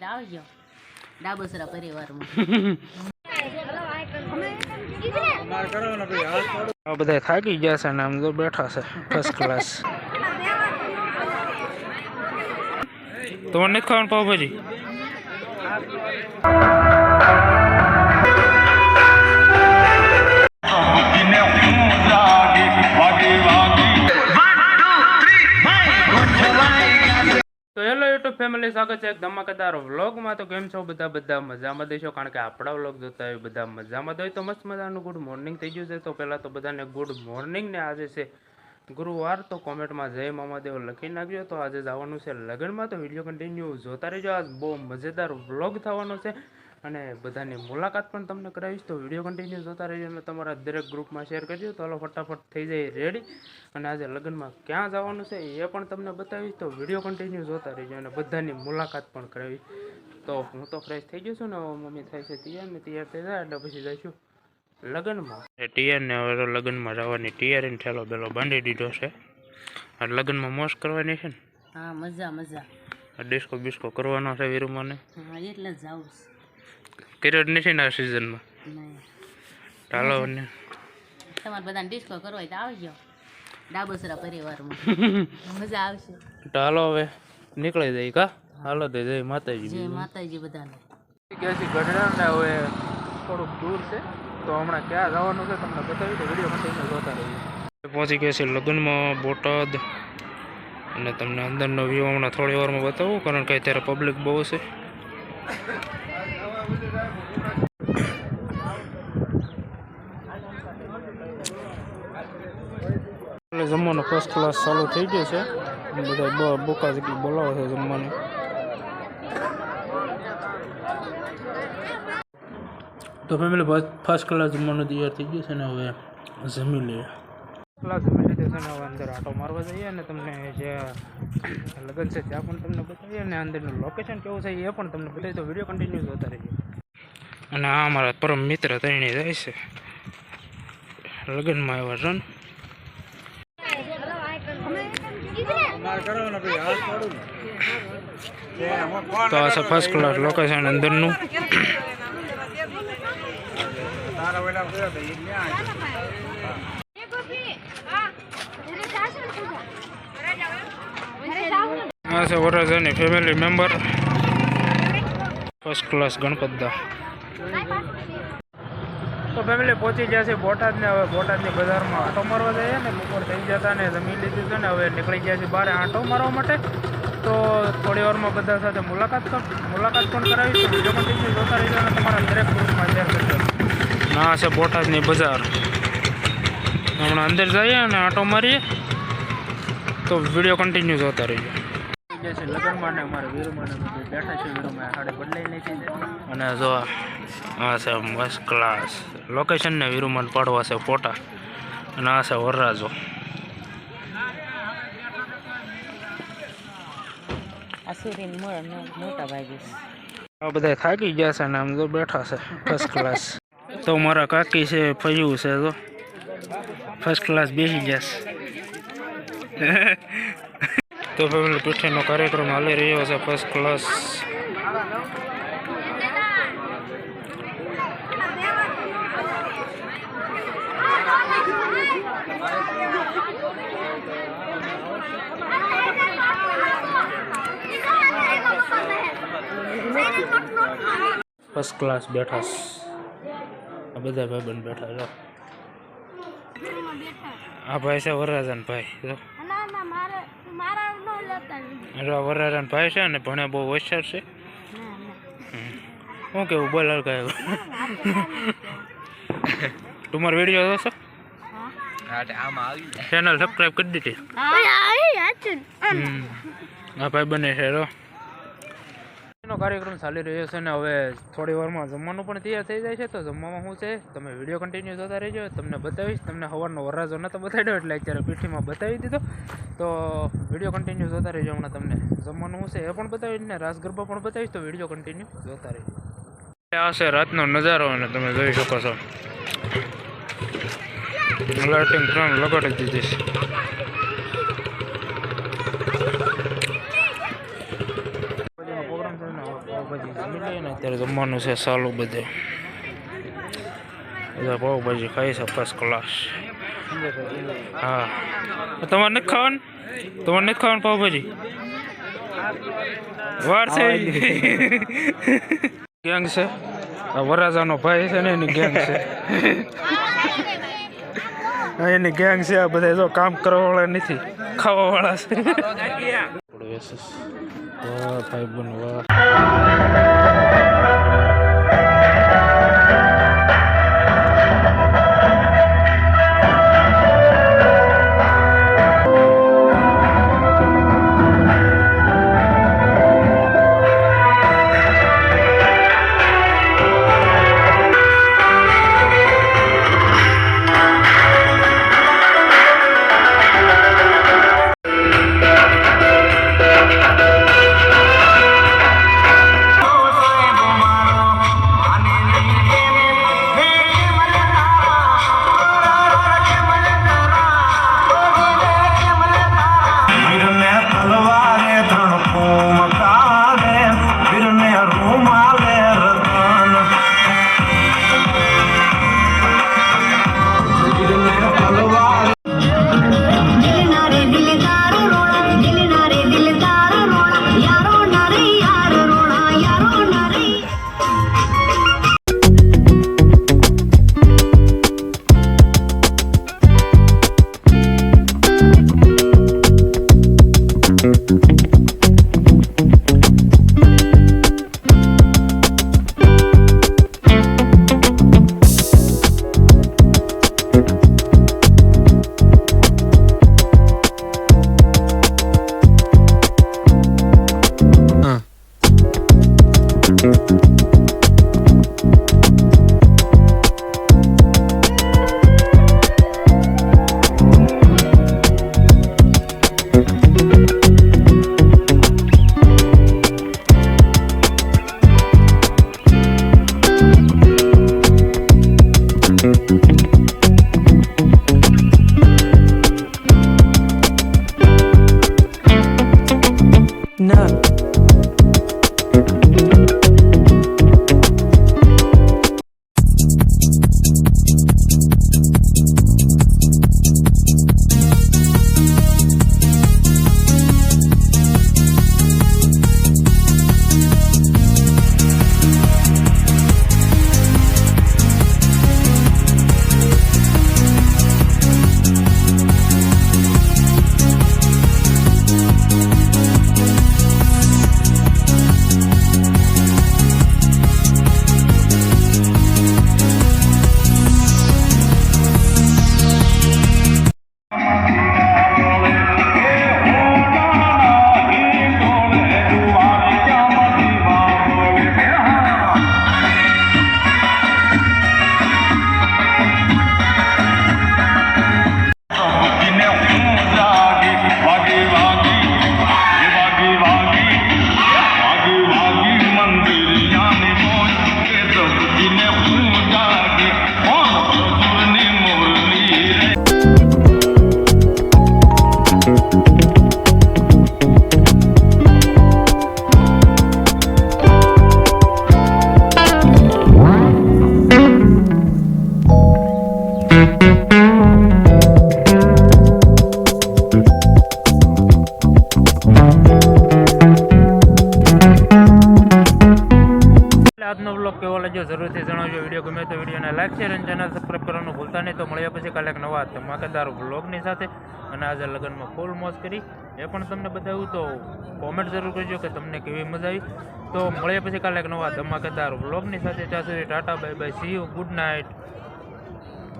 તો આવજો. ડાબસરા પરિવારમાં. બધા થાકી ગયા છે ને આમ તો બેઠા છે ફર્સ્ટ ક્લાસ તમારે નથી ખાવાનું પાવભાજી? યુટ્યુબ ફેમિલી સ્વાગત છે એક ધમાકેદાર વ્લોગમાં. તો કેમ છો બધા? બધા મજામાં દઈશો કારણ કે આપણા વ્લોગ જોતા હોય બધા મજામાં દઈ તો મસ્ત મજાનું ગુડ મોર્નિંગ થઈ ગયું છે. તો પહેલાં તો બધાને ગુડ મોર્નિંગ ને આજે છે ગુરુવાર. તો કોમેન્ટમાં જય મામાદેવ લખી નાખજો. તો આજે જવાનું છે લગ્નમાં. તો વીડિયો કન્ટિન્યુ જોતા રહેજો. આજ બહુ મજેદાર વ્લોગ થવાનો છે. અને બધાની મુલાકાત પણ તમને કરાવીશ. તો વીડિયો કન્ટિન્યુ જોતા રહેજો અને તમારા દરેક ગ્રુપમાં શેર કરજો. તો હાલો ફટાફટ થઈ જાય રેડી અને આજે લગ્નમાં ક્યાં જવાનું છે એ પણ તમને બતાવીશ. તો વીડિયો કન્ટિન્યુ જોતા રહેજો અને બધાની મુલાકાત પણ કરાવીશ. તો હું તો ફ્રેશ થઈ ગયો છું ને હવે મમ્મી થાય છે તૈયાર ને તૈયાર થઈ જાય એટલે પછી જઈશું લગ્નમાં. તૈયાર ને હવે લગ્નમાં જવાની તૈયારી ઠેલો બેલો બાંધી દીધો છે. આ લગ્નમાં મોસ કરવાની છે ને? હા મજા મજા. ડિસ્કો બિસ્કો કરવાનો છે વીરુમાને? હા એટલે જ જાઉં કર્યો જ નથી ને આ સિઝનમાં ચાલો ને તમારે બધાને ડિસ્કો કરવો હોય તો આવજો. ડાબસરા પરિવારમાં. મજા આવશે. ચાલો હવે નીકળી જાય કા? હાલો તે જય માતાજી જય માતાજી બધાને. ક્યાંથી ગઢડા ને હવે થોડુંક દૂર છે તો હમણાં ક્યાં જવાનું છે તમને બતાવી તો વીડિયો કન્ટિન્યુ જોતા રહીએ. પહોંચી ગયા છે લગ્નમાં બોટાદ. અને તમને અંદરનો વ્યૂ હમણાં થોડી વારમાં બતાવું કારણ કે અત્યારે પબ્લિક બહુ છે. જમવાનું ફર્સ્ટ ક્લાસ ચાલુ થઈ ગયું છે. બધા બોકા જેટલી બોલાવો છે જમવાનું. તો ફેમિલી ફર્સ્ટ ક્લાસ જમવાનું તૈયાર થઈ ગયું છે ને હવે જમી લઈએ. ક્લાસ જમી લીધે છે ને હવે અંદર આટો મારવા જઈએ અને તમને જે લગ્ન છે ત્યાં પણ તમને બતાવીએ અને અંદરનું લોકેશન કેવું છે એ પણ તમને બતાવી તો વીડિયો કન્ટિન્યુ જોતા રહીએ. અને આ અમારા પરમ મિત્ર તરીને જાય છે. લગ્નમાં આવ્યા રન તો આ છે ફર્સ્ટ ક્લાસ લોકેશન અંદરનું. આ છે વરરાજાની ફેમિલી મેમ્બર ફર્સ્ટ ક્લાસ ગણપતદા તો ફેમિલી પહોંચી ગયા છે બોટાદને. હવે બોટાદની બજારમાં આંટો મારવા જઈએ ને. બપોર થઈ જતા ને જમી લીધું છે ને. હવે નીકળી ગયા છે બહાર આંટો મારવા માટે. તો થોડી વારમાં બધા સાથે મુલાકાત મુલાકાત પણ કરાવી. છે વીડિયો કન્ટિન્યુ જોતા રહીજો અને તમારા દરેક ગ્રુપમાં શેર કરજો. ના છે બોટાદની બજાર. હમણાં અંદર જઈએ અને આંટો મારીએ. તો વીડિયો કન્ટિન્યુ જોતા રહીજો. જે છે લગ્નમાં ને અમારે વીરમાને બેઠા છે વીરમાં સાડી બદલાઈ નાખી અને જો આ છે મસ્ત ક્લાસ લોકેશન ને વિરુમાન પાડવા છે ફોટા. અને આ છે વરરાજો. આસુરીન મોટા ભાગી. આ બધા થાકી ગયા છે ને આમ તો બેઠા છે ફર્સ્ટ ક્લાસ તો મારા કાકી છે ફયું છે તો ફર્સ્ટ ક્લાસ બેસી ગયા છે. તો ફેમિલી પીઠીનો કાર્યક્રમ હાલી રહ્યો છે ફર્સ્ટ ક્લાસ ફર્સ્ટ ક્લાસ બેઠા આ બધા ભાઈબંધ બેઠા છો. આ ભાઈ છે વરરાજન ભાઈ. જો. આ ભાઈ છે ને ભણે બહુ હોશિયાર છે. શું કેવું? બોલ હલકા તમારો વીડિયો જોશો? ચેનલ સબસ્ક્રાઈબ કરી દીધી. હમ. આ ભાઈ બને છે રો. એનો કાર્યક્રમ ચાલી રહ્યો છે ને હવે થોડી વારમાં જમવાનું પણ તૈયાર થઈ જાય છે. તો જમવામાં શું છે, તમે વીડિયો કન્ટિન્યુ જોતા રહેજો. તમને બતાવીશ. તમને સવારનો વરરાજો નતો બતાવ્યો એટલે અત્યારે પીઠીમાં બતાવી દીધો. તો વીડિયો કન્ટિન્યુ જોતા રહેજો હમણાં તમને. જમવાનું શું છે એ પણ બતાવીશ ને રાસ ગરબા પણ બતાવીશ. તો વીડિયો કન્ટિન્યુ જોતા રહેજો. આ છે રાતનો નજારો અને તમે જોઈ શકો છો. લાઇટિંગ ત્રણ લગાડી દીધી છે. અત્યારે જમવાનું છે, સાલું બધે. બધા પાઉભાજી ખાઈ છે ફર્સ્ટ ક્લાસ હા. તમારે નથી ખાવાનું? તમારે નથી ખાવાનું પાઉભાજી? વાર છે ગેંગ છે. વરાજાનો ભાઈ છે ને, એની ગેંગ છે. એની ગેંગ છે, આ બધા જો કામ કરવા વાળા નથી, ખાવા વાળા છે. વાહ ભાઈ બન વાહ જણાવજો વીડિયો ગમે તો વિડીયોને લાઈક શેર અને ચેનલ સબસ્ક્રાઈબ કરવાનું ભૂલતા નહીં. તો મળ્યા પછી કાલે એક નવા ધમાકેદાર બ્લોગની સાથે. અને આજે લગ્નમાં ફૂલ મોજ કરી. એ પણ તમને બતાવ્યું તો કોમેન્ટ જરૂર કરજો કે તમને કેવી મજા આવી. તો મળ્યા પછી કાલે એક નવા ધમાકેદાર બ્લોગની સાથે. ત્યાં સુધી tata bye bye see you good night